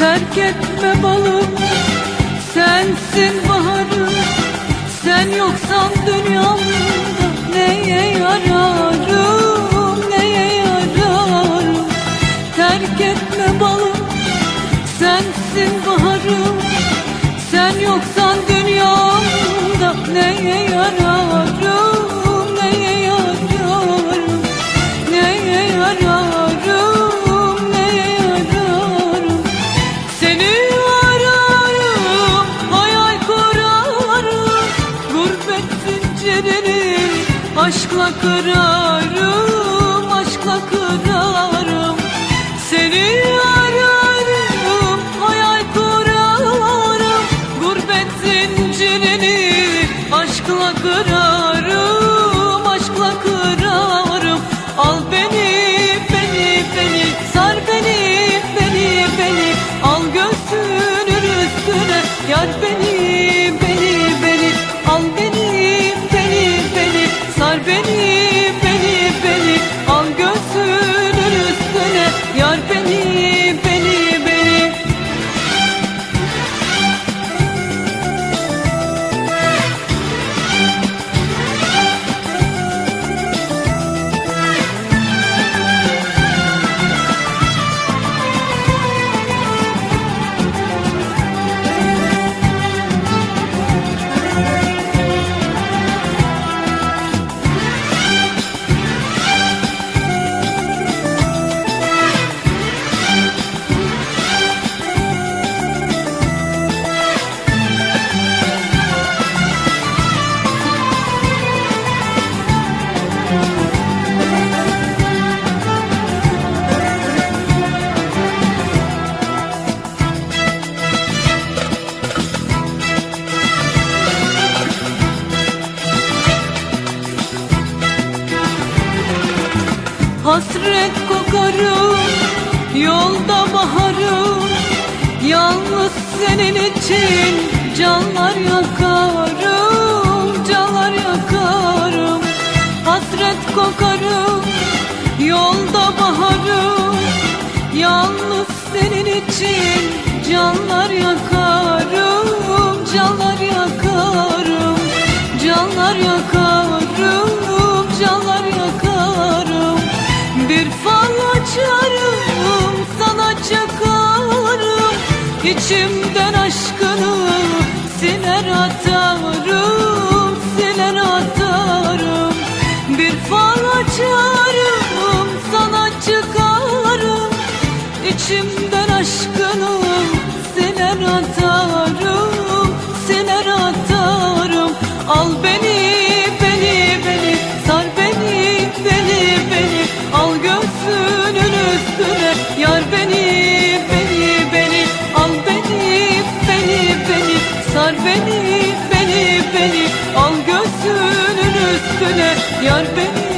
Terk etme balım. Sensin baharım Sen yoksan dünyamda Neye yararım Neye yararım? Terk etme balım Sensin baharım Sen yoksan dünyamda Neye yararım Aşkla kırarım Aşkla kırarım. Seni ararım Hayal kurarım. Gurbet zincirini Aşkla kırarım Hasret kokarım Yolda baharım. Yalnız senin için Canlar yakarım Canlar yakarım. Hasret kokarım Yolda baharım. Yalnız senin için Canlar yakarım Canlar yakarım Canlar yakarım İçimden aşkını Siler atarım Siler atarım. Bir fal açarım Sana çıkarım. İçimden Sar beni beni beni Al göğsünün üstüne. Yar beni